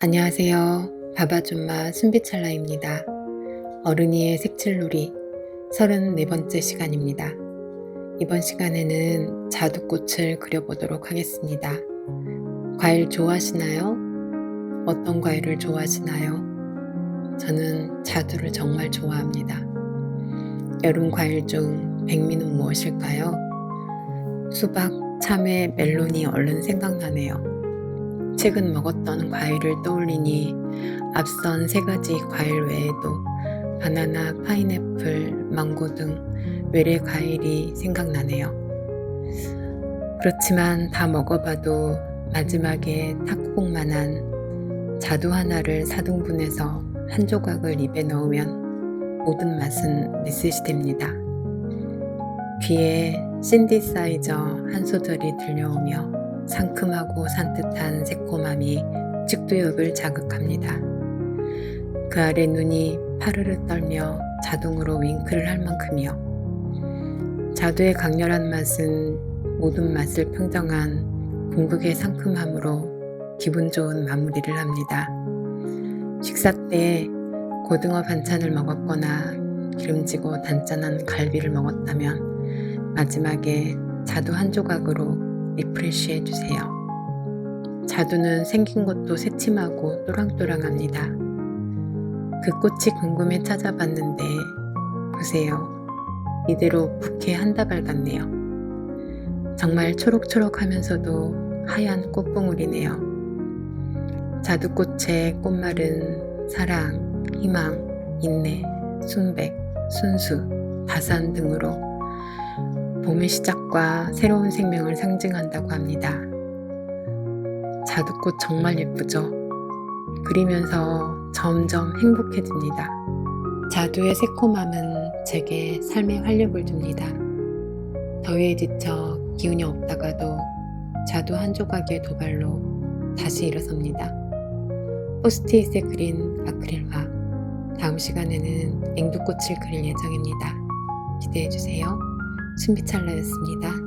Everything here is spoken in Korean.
안녕하세요. 바바줌마 순비찰라입니다. 어른이의 색칠놀이 34번째 시간입니다. 이번 시간에는 자두꽃을 그려보도록 하겠습니다. 과일 좋아하시나요? 어떤 과일을 좋아하시나요? 저는 자두를 정말 좋아합니다. 여름 과일 중 백미는 무엇일까요? 수박, 참외, 멜론이 얼른 생각나네요. 최근 먹었던 과일을 떠올리니 앞선 세 가지 과일 외에도 바나나, 파인애플, 망고 등 외래 과일이 생각나네요. 그렇지만 다 먹어봐도 마지막에 탁구공만한 자두 하나를 사등분해서 한 조각을 입에 넣으면 모든 맛은 리셋이 됩니다. 귀에 신디사이저 한 소절이 들려오며 상큼하고 산뜻한 새콤함이 측두엽을 자극합니다. 그 아래 눈이 파르르 떨며 자동으로 윙크를 할 만큼이요. 자두의 강렬한 맛은 모든 맛을 평정한 궁극의 상큼함으로 기분 좋은 마무리를 합니다. 식사 때 고등어 반찬을 먹었거나 기름지고 단짠한 갈비를 먹었다면 마지막에 자두 한 조각으로 리프레쉬 해주세요. 자두는 생긴 것도 새침하고 또랑또랑합니다. 그 꽃이 궁금해 찾아봤는데 보세요. 이대로 부케 한 다발 같네요. 정말 초록초록하면서도 하얀 꽃봉울이네요. 자두꽃의 꽃말은 사랑, 희망, 인내, 순백, 순수, 다산 등으로 봄의 시작과 새로운 생명을 상징한다고 합니다. 자두꽃 정말 예쁘죠? 그리면서 점점 행복해집니다. 자두의 새콤함은 제게 삶의 활력을 줍니다. 더위에 지쳐 기운이 없다가도 자두 한 조각의 도발로 다시 일어섭니다. 포스트잇에 그린 아크릴화. 다음 시간에는 앵두꽃을 그릴 예정입니다. 기대해주세요. 순비찰나였습니다.